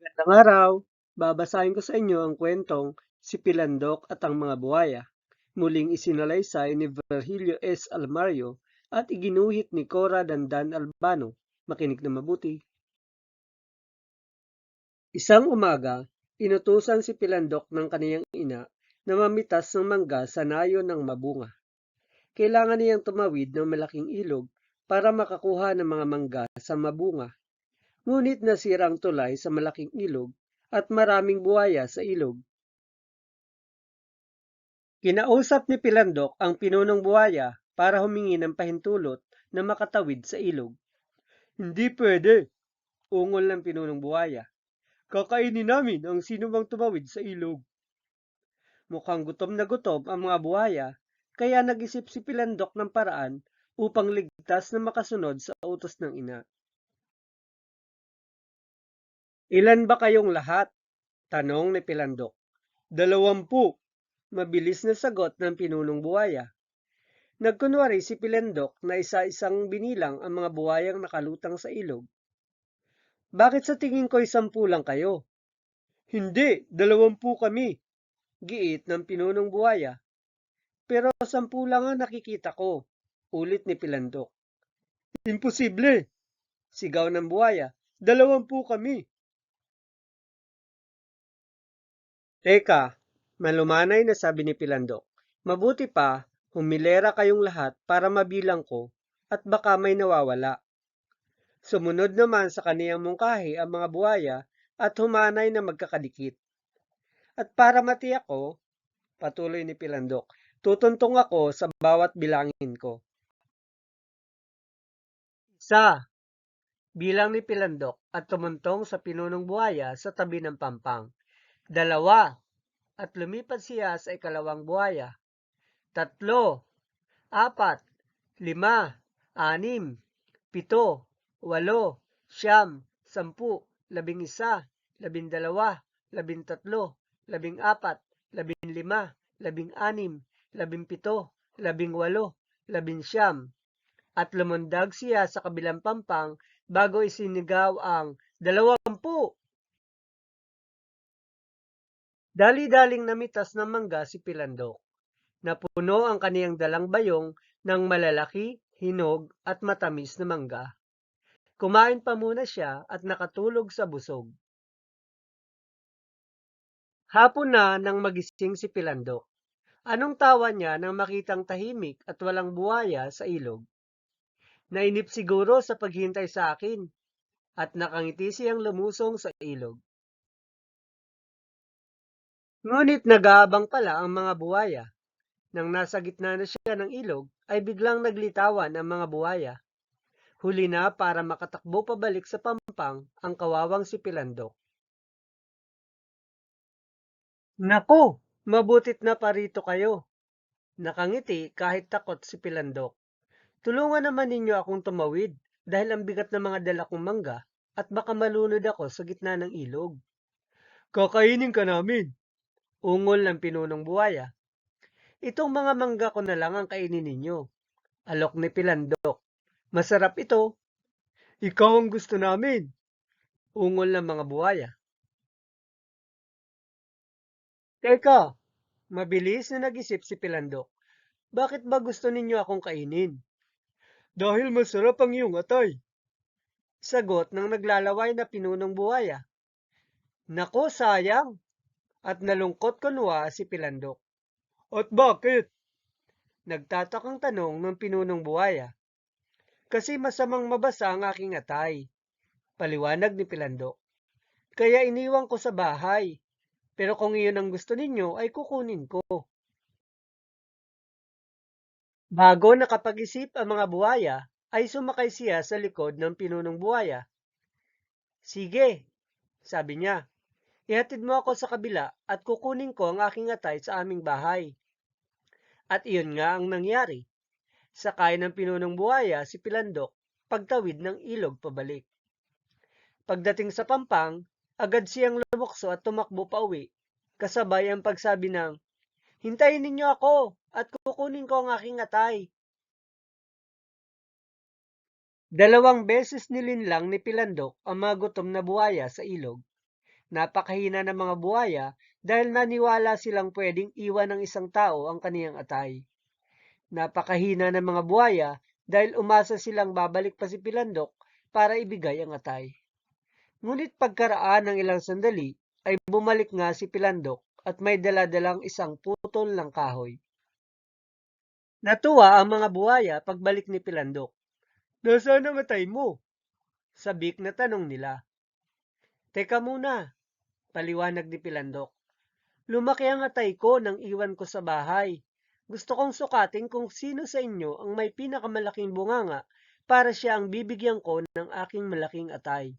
Magandang araw! Babasahin ko sa inyo ang kwentong Si Pilandok at ang mga buhaya. Muling isinalaysay ni Virgilio S. Almario at iginuhit ni Cora Dandan Albano. Makinig na mabuti. Isang umaga, inutusan si Pilandok ng kaniyang ina na mamitas ng mangga sa nayo ng mabunga. Kailangan niyang tumawid ng malaking ilog para makakuha ng mga mangga sa mabunga. Ngunit nasira ang tulay sa malaking ilog at maraming buhaya sa ilog. Kinausap ni Pilandok ang pinunong buhaya para humingi ng pahintulot na makatawid sa ilog. Hindi pwede, ungol ng pinunong buhaya. Kakainin namin ang sino mang tumawid sa ilog. Mukhang gutom na gutom ang mga buhaya, kaya nag-isip si Pilandok ng paraan upang ligtas na makasunod sa utos ng ina. Ilan ba kayong lahat? Tanong ni Pilandok. Dalawampu. Mabilis na sagot ng pinunong buhaya. Nagkunwari si Pilandok na isa-isang binilang ang mga buhayang nakalutang sa ilog. Bakit sa tingin ko'y sampu lang kayo? Hindi, dalawampu kami. Giit ng pinunong buhaya. Pero sampu lang ang nakikita ko. Ulit ni Pilandok. Imposible! Sigaw ng buhaya. Dalawampu kami. Teka, malumanay na sabi ni Pilandok. Mabuti pa, humilera kayong lahat para mabilang ko at baka may nawawala. Sumunod naman sa kaniyang mungkahi ang mga buhaya at humanay na magkakadikit. At para matiyak ko, patuloy ni Pilandok, tutuntong ako sa bawat bilangin ko. Isa, bilang ni Pilandok at tumuntong sa pinunong buhaya sa tabi ng pampang. Dalawa, at lumipat siya sa ikalawang buhaya. Tatlo, apat, lima, anim, pito, walo, siyam, sampu, labing isa, labing dalawa, labing tatlo, labing apat, labing lima, labing anim, labing pito, labing walo, labing siyam. At lumundag siya sa kabilang pampang bago isinigaw ang dalawampu. Dali-daling namitas ng mangga si Pilandok. Napuno ang kaniyang dalang bayong ng malalaki, hinog at matamis na mangga. Kumain pa muna siya at nakatulog sa busog. Hapon na nang magising si Pilandok. Anong tawa niya nang makitang tahimik at walang buhaya sa ilog? Nainip siguro sa paghintay sa akin at nakangiti siyang lumusong sa ilog. Ngunit nag-aabang pala ang mga buhaya. Nang nasa gitna na siya ng ilog, ay biglang naglitawan ang mga buhaya. Huli na para makatakbo pabalik sa pampang ang kawawang si Pilandok. Nako, mabutit na parito kayo. Nakangiti kahit takot si Pilandok. Tulungan naman ninyo akong tumawid dahil ang bigat ng mga dala kong mangga at baka malunod ako sa gitna ng ilog. Kakainin ka namin, Ungol ng pinunong buhaya. Itong mga mangga ko na lang ang kainin ninyo. Alok ni Pilandok. Masarap ito. Ikaw ang gusto namin. Ungol ng mga buhaya. Teka, mabilis na nag-isip si Pilandok. Bakit ba gusto ninyo akong kainin? Dahil masarap ang iyong atay. Sagot ng naglalaway na pinunong buhaya. Nako, sayang. At nalungkot kunwa si Pilandok. At bakit? Nagtatakang tanong ng pinunong buhaya. Kasi masamang mabasa ang aking atay. Paliwanag ni Pilandok. Kaya iniwan ko sa bahay. Pero kung iyon ang gusto ninyo, ay kukunin ko. Bago nakapag-isip ang mga buhaya, ay sumakay siya sa likod ng pinunong buhaya. Sige, sabi niya, Ihatid mo ako sa kabila at kukunin ko ang aking atay sa aming bahay. At iyon nga ang nangyari. Sakay ng pinunong buhaya si Pilandok pagtawid ng ilog pabalik. Pagdating sa pampang, agad siyang lumukso at tumakbo pa uwi, kasabay ang pagsabi ng, Hintayin ninyo ako at kukunin ko ang aking atay. Dalawang beses nilinlang ni Pilandok ang mga gutom na buhaya sa ilog Napakahina ng mga buhaya dahil naniwala silang pwedeng iwan ng isang tao ang kaniyang atay. Napakahina ng mga buhaya dahil umasa silang babalik pa si Pilandok para ibigay ang atay. Ngunit pagkaraan ng ilang sandali ay bumalik nga si Pilandok at may daladalang isang putol ng kahoy. Natuwa ang mga buhaya pagbalik ni Pilandok. Nasaan ang atay mo? Sabik na tanong nila. Teka muna, paliwanag ni Pilandok. Lumaki ang atay ko nang iwan ko sa bahay. Gusto kong sukatin kung sino sa inyo ang may pinakamalaking bunganga para siya ang bibigyan ko ng aking malaking atay.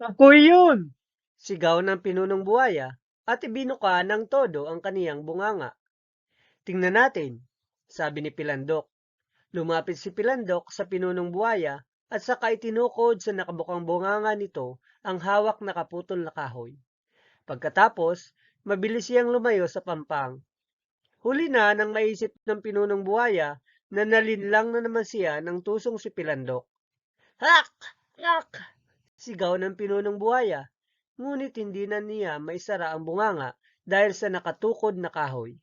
Ako yun! Sigaw ng pinunong buhaya at ibinuka ng todo ang kaniyang bunganga. Tingnan natin, sabi ni Pilandok. Lumapit si Pilandok sa pinunong buhaya at saka itinukod sa nakabukang bunganga nito ang hawak na kaputol na kahoy. Pagkatapos, mabilis siyang lumayo sa pampang. Huli na nang maisip ng pinunong buhaya na nalinlang na naman siya ng tusong si Pilandok. Hak! Hak! Sigaw ng pinunong buhaya, ngunit hindi na niya maisara ang bunganga dahil sa nakatukod na kahoy.